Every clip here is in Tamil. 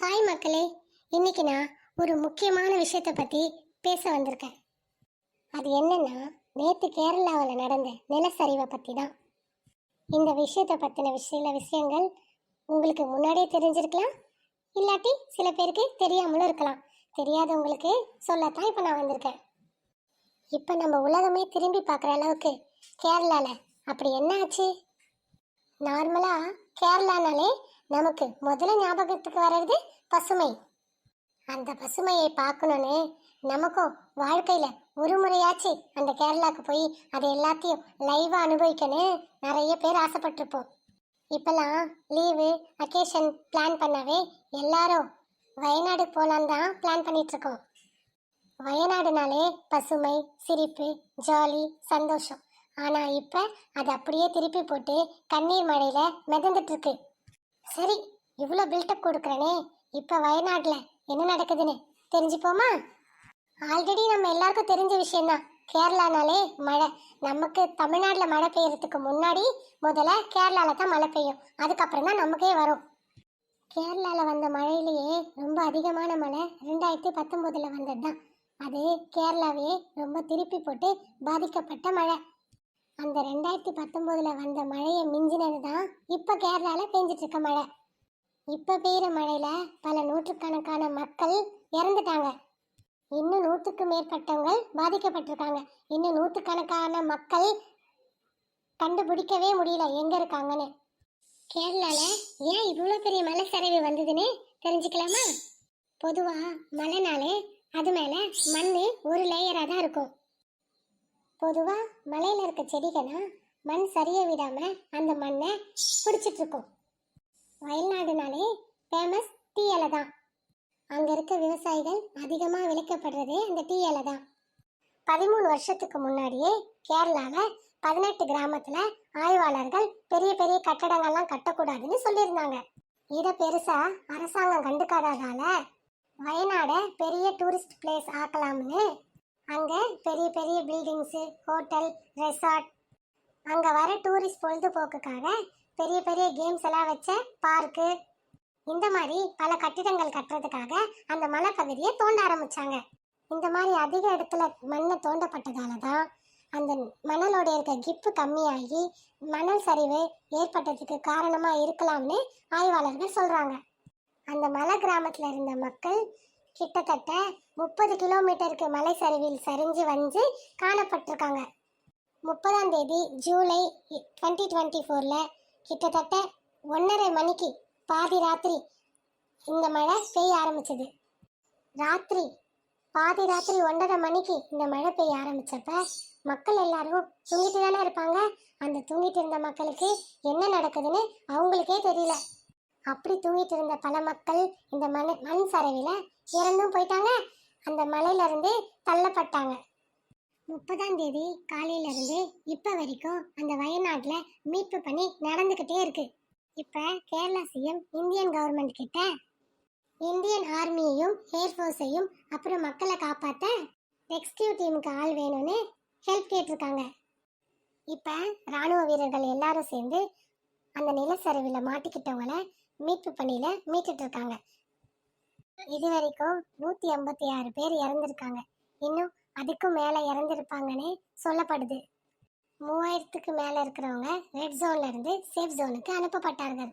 ஹாய் மக்களே. இன்னைக்கு நான் ஒரு முக்கியமான விஷயத்தை பற்றி பேச வந்திருக்கேன். அது என்னன்னா நேற்று கேரளாவில் நடந்த நிலச்சரிவை பற்றி தான் இந்த விஷயத்தை பற்றின சில விஷயங்கள் உங்களுக்கு முன்னாடியே தெரிஞ்சிருக்கலாம். இல்லாட்டி சில பேருக்கு தெரியாமலும் இருக்கலாம். தெரியாதவங்களுக்கு சொல்லத்தான் இப்போ நான் வந்திருக்கேன். இப்போ நம்ம உலகமே திரும்பி பார்க்குற அளவுக்கு கேரளாவில் அப்படி என்ன ஆச்சு? நார்மலாக கேரளானாலே நமக்கு முதல்ல ஞாபகத்துக்கு வர்றது பசுமை. அந்த பசுமையை பார்க்கணும்னு நமக்கும் வாழ்க்கையில் ஒரு முறையாச்சு அந்த கேரளாவுக்கு போய் அது எல்லாத்தையும் லைவாக அனுபவிக்கணும் நிறைய பேர் ஆசைப்பட்டிருப்போம். இப்போல்லாம் லீவு அக்கேஷன் பிளான் பண்ணவே எல்லாரும் வயநாடு போகலான்னு தான் பிளான் பண்ணிட்டு இருக்கோம் வயநாடுனாலே பசுமை சிரிப்பு ஜாலி சந்தோஷம். ஆனால் இப்போ அதை அப்படியே திருப்பி போட்டு கண்ணீர் மழையில் மிதந்துட்டு இருக்கு சரி இவ்வளோ பில்டப் கொடுக்குறனே. இப்போ வயநாட்டில் என்ன நடக்குதுன்னு தெரிஞ்சுப்போமா? ஆல்ரெடி நம்ம எல்லாருக்கும் தெரிஞ்ச விஷயம்தான். கேரளானாலே மழை. நமக்கு தமிழ்நாட்டில் மழை பெய்யறதுக்கு முன்னாடி முதல்ல கேரளாவில் தான் மழை பெய்யும். அதுக்கப்புறம் தான் நமக்கே வரும். கேரளாவில் வந்த மழையிலேயே ரொம்ப அதிகமான மழை ரெண்டாயிரத்தி பத்தொம்போதில் வந்தது தான் அது கேரளாவே ரொம்ப திருப்பி போட்டு பாதிக்கப்பட்ட மழை. அந்த ரெண்டாயிரத்தி பத்தொம்போதில் வந்த மழையை மிஞ்சினது தான் இப்போ கேரளாவில் பெஞ்சிட்டு இருக்க மழை. இப்போ பெய்கிற மழையில் பல நூற்றுக்கணக்கான மக்கள் இறந்துட்டாங்க. இன்னும் நூற்றுக்கு மேற்பட்டவங்க பாதிக்கப்பட்டிருக்காங்க. இன்னும் நூற்றுக்கணக்கான மக்கள் கண்டுபிடிக்கவே முடியல எங்கே இருக்காங்கன்னு. கேரளாவில் ஏன் இவ்வளோ பெரிய மலை சரிவு வந்ததுன்னு தெரிஞ்சுக்கலாமா? பொதுவாக மழைனாலே அது மேலே மண் ஒரு லேயராக தான் இருக்கும். பொதுவாக மலையில் இருக்க செடிகள்னா மண் சரிய விடாமல் அந்த மண்ணை பிடிச்சிட்டு இருக்கும் வயல்நாடுனாலே ஃபேமஸ் டீ இலை தான். அங்கே இருக்க விவசாயிகள் அதிகமாக விளைக்கப்படுறதே அந்த டீ இலை தான். பதிமூணு வருஷத்துக்கு முன்னாடியே கேரளாவில் பதினெட்டு கிராமத்தில் ஆய்வாளர்கள் பெரிய பெரிய கட்டடங்கள்லாம் கட்டக்கூடாதுன்னு சொல்லியிருந்தாங்க. இதை பெருசாக அரசாங்கம் கண்டுக்காததால வயநாடை பெரிய டூரிஸ்ட் பிளேஸ் ஆக்கலாம்னு அங்கே பெரிய பெரிய பில்டிங்ஸு ஹோட்டல் ரெசார்ட். அங்கே வர டூரிஸ்ட் பொழுதுபோக்குக்காக பெரிய பெரிய கேம்ஸ் எல்லாம் வச்ச பார்க்கு. இந்த மாதிரி பல கட்டிடங்கள் கட்டுறதுக்காக அந்த மலைப்பகுதியை தோண்ட ஆரம்பிச்சாங்க. இந்த மாதிரி அதிக இடத்துல மண்ணை தோண்டப்பட்டதால தான் அந்த மணலோட இருக்க கிப்பு கம்மியாகி மணல் சரிவு ஏற்பட்டதுக்கு காரணமாக இருக்கலாம்னு ஆய்வாளர்கள் சொல்கிறாங்க அந்த மலை கிராமத்தில் இருந்த மக்கள் கிட்டத்தட்ட முப்பது கிலோமீட்டருக்கு மலை சரிவில் சரிஞ்சு வந்து காணப்பட்டிருக்காங்க. முப்பதாம் தேதி ஜூலை டுவெண்ட்டி டுவெண்ட்டி ஃபோரில் கிட்டத்தட்ட ஒன்றரை மணிக்கு பாதி ராத்திரி இந்த மழை பெய்ய ஆரம்பிச்சது. ராத்திரி பாதி ராத்திரி ஒன்றரை மணிக்கு இந்த மழை பெய்ய ஆரம்பித்தப்ப மக்கள் எல்லாரும் தூங்கிட்டு தானே இருப்பாங்க. அந்த தூங்கிட்டு இருந்த மக்களுக்கு என்ன நடக்குதுன்னு அவங்களுக்கே தெரியல. அப்படி தூங்கிட்டு இருந்த பல மக்கள் இந்த மண் மண் சரிவில் இறந்தும் போயிட்டாங்க. அந்த மலையில இருந்து தள்ளப்பட்டாங்க. முப்பதாம் தேதி காலையில இருந்து இப்ப வரைக்கும் அந்த வயநாட்டுல மீட்பு பணி நடந்துகிட்டே இருக்கு. இப்ப கேரளா சிஎம் இந்தியன் கவர்மெண்ட் கிட்ட இந்தியன் ஆர்மியையும் ஏர்ஃபோர்ஸையும் அப்புறம் மக்களை காப்பாத்த ரெஸ்கியூ டீமுக்கு ஆள் வேணும்னு ஹெல்ப் கேட்டிருக்காங்க. இப்ப ராணுவ வீரர்கள் எல்லாரும் சேர்ந்து அந்த நிலச்சரிவில் மாட்டிக்கிட்டவங்கள மீட்பு பணியில் மீட்டுட்டு இருக்காங்க. இது வரைக்கும் நூற்றி ஐம்பத்தி ஆறு பேர் இறந்துருக்காங்க. இன்னும் அதுக்கும் மேலே இறந்துருப்பாங்கன்னு சொல்லப்படுது. மூவாயிரத்துக்கு மேலே இருக்கிறவங்க ரெட் ஜோன்ல இருந்து சேஃப் ஜோனுக்கு அனுப்பப்பட்டார்கள்.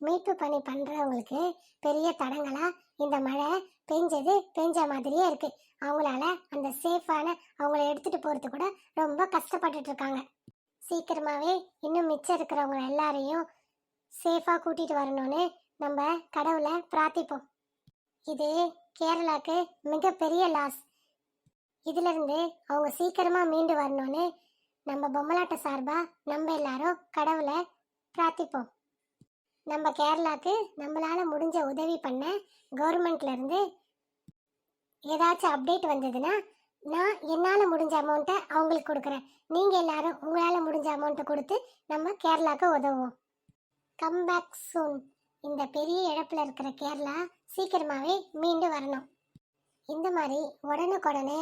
மீட்பு பணி பண்ணுறவங்களுக்கு பெரிய தடங்களாக இந்த மழை பெஞ்சது பெஞ்ச மாதிரியே இருக்கு. அவங்களால அந்த சேஃபான அவங்கள எடுத்துட்டு போகிறது கூட ரொம்ப கஷ்டப்பட்டுட்டு இருக்காங்க. சீக்கிரமாகவே இன்னும் மிச்சம் இருக்கிறவங்க எல்லாரையும் சேஃபா கூட்டிட்டு வரணும்னு நம்ம கடவுளை பிரார்த்திப்போம். இது கேரளாக்கு மிகப்பெரிய லாஸ் இதுல இருந்து அவங்க சீக்கிரமா மீண்டு வரணும்னு நம்ம பொம்மலாட்ட சார்பா நம்ம எல்லாரும் கடவுளை பிரார்த்திப்போம். நம்ம கேரளாக்கு நம்மளால முடிஞ்ச உதவி பண்ண கவர்மெண்ட்ல இருந்து ஏதாச்சும் அப்டேட் வந்ததுன்னா நான் என்னால் முடிஞ்ச அமௌண்ட்டை அவங்களுக்கு கொடுக்குறேன். நீங்கள் எல்லாரும் உங்களால் முடிஞ்ச அமௌண்ட்டை கொடுத்து நம்ம கேரளாவுக்கு உதவுவோம். கம் பேக் சூன் இந்த பெரிய இழப்பில் இருக்கிற கேரளா சீக்கிரமாகவே மீண்டு வரணும். இந்த மாதிரி உடனுக்குடனே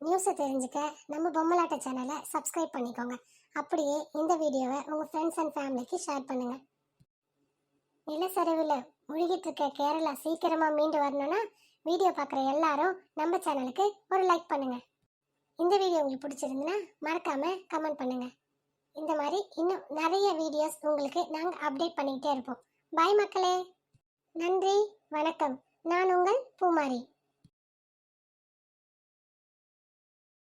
நியூஸை தெரிஞ்சுக்க நம்ம பொம்மலாட்ட சேனலை சப்ஸ்கிரைப் பண்ணிக்கோங்க. அப்படியே இந்த வீடியோவை உங்கள் ஃப்ரெண்ட்ஸ் அண்ட் ஃபேமிலிக்கு ஷேர் பண்ணுங்கள் நிலச்சரிவில் முழுகிட்டு இருக்க கேரளா சீக்கிரமாக மீண்டு வரணும்னா வீடியோ பார்க்குற எல்லாரும் நம்ம சேனலுக்கு ஒரு லைக் பண்ணுங்கள் இந்த வீடியோ உங்களுக்கு பிடிச்சிருந்துன்னா மறக்காமல் கமெண்ட் பண்ணுங்கள் இந்த மாதிரி இன்னும் நிறைய வீடியோஸ் உங்களுக்கு நாங்கள் அப்டேட் பண்ணிக்கிட்டே இருப்போம். பாய் மக்களே. நன்றி. வணக்கம். நான் உங்கள் பூமாரி.